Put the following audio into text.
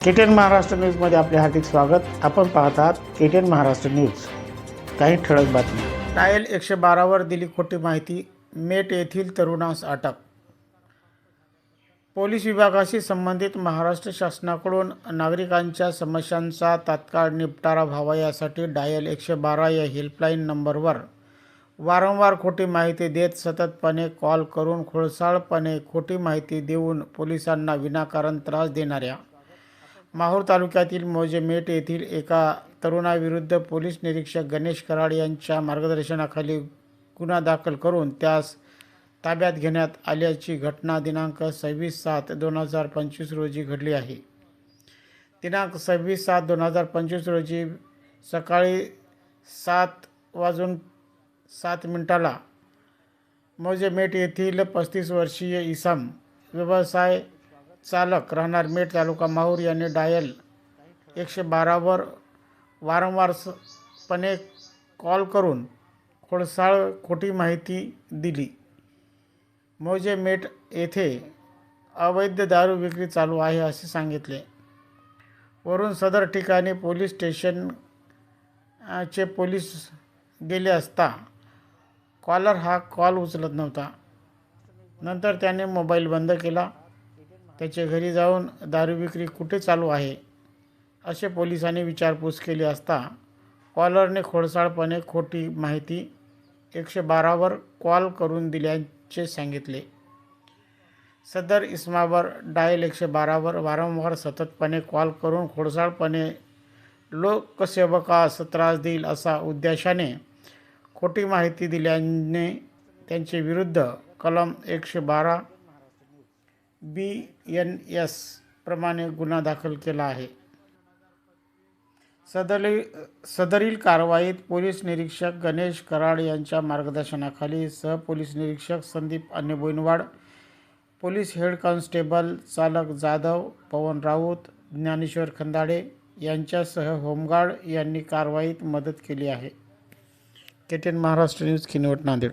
KTN Maharashtra न्यूजमध्ये आपले हार्दिक स्वागत. आपण पाहत आहात केटीएन महाराष्ट्र न्यूज. काही ठळक बातमी डायल एकशे बारावर दिली खोटी माहिती. मेट येथील तरुणास अटक. पोलीस विभागाशी संबंधित महाराष्ट्र शासनाकडून नागरिकांच्या समस्यांचा तात्काळ निपटारा व्हावा यासाठी डायल एकशे बारा या हेल्पलाईन नंबरवर वारंवार खोटी माहिती देत सततपणे कॉल करून खोळसाळपणे खोटी माहिती देऊन पोलिसांना विनाकारण त्रास देणाऱ्या माहूर तालुक्यातील मोजेमेट येथील एका तरुणाविरुद्ध पोलीस निरीक्षक गणेश कराड यांच्या मार्गदर्शनाखाली गुन्हा दाखल करून त्यास ताब्यात घेण्यात आल्याची घटना दिनांक सव्वीस सात दोन हजार पंचवीस रोजी घडली आहे. दिनांक सव्वीस सात दोन हजार पंचवीस रोजी सकाळी सात वाजून सात मिनिटाला मोजेमेट येथील पस्तीस वर्षीय इसम व्यवसाय चालक राहणार मेट तालुका माहूर यांनी डायल एकशे बारावर वारंवारपणे कॉल करून खोडसाळ खोटी माहिती दिली. मोजे मेट येथे अवैध दारू विक्री चालू आहे असे सांगितले. वरून सदर ठिकाणी पोलीस स्टेशन चे पोलीस गेले असता कॉलर हा कॉल उचलत नव्हता. नंतर त्याने मोबाईल बंद केला. त्याच्या घरी जाऊन दारू विक्री कुठे चालू आहे? असे पोलिसांनी विचारपूस केली असता कॉलरने खोडसाळपणे खोटी माहिती एकशे बारावर कॉल करून दिल्याचे सांगितले. सदर इस्मावर डायल एकशे बारावर वारंवार सततपणे कॉल करून खोडसाळपणे लोकसेवकास त्रास देईल असा उद्देशाने खोटी माहिती दिल्याने त्यांचे विरुद्ध कलम एकशे बारा बी एन एस प्रमाणे गुन्हा दाखल केला आहे. सदरी सदरील कारवाईत पोलीस निरीक्षक गणेश कराड यांच्या मार्गदर्शनाखाली सहपोलीस निरीक्षक Sandeep Annaboinwad police head constable चालक जाधव पवन राऊत ज्ञानेश्वर खंदाडे यांच्यासह होमगार्ड यांनी कारवाईत मदत केली आहे. KTN Maharashtra news Kinwat Nanded.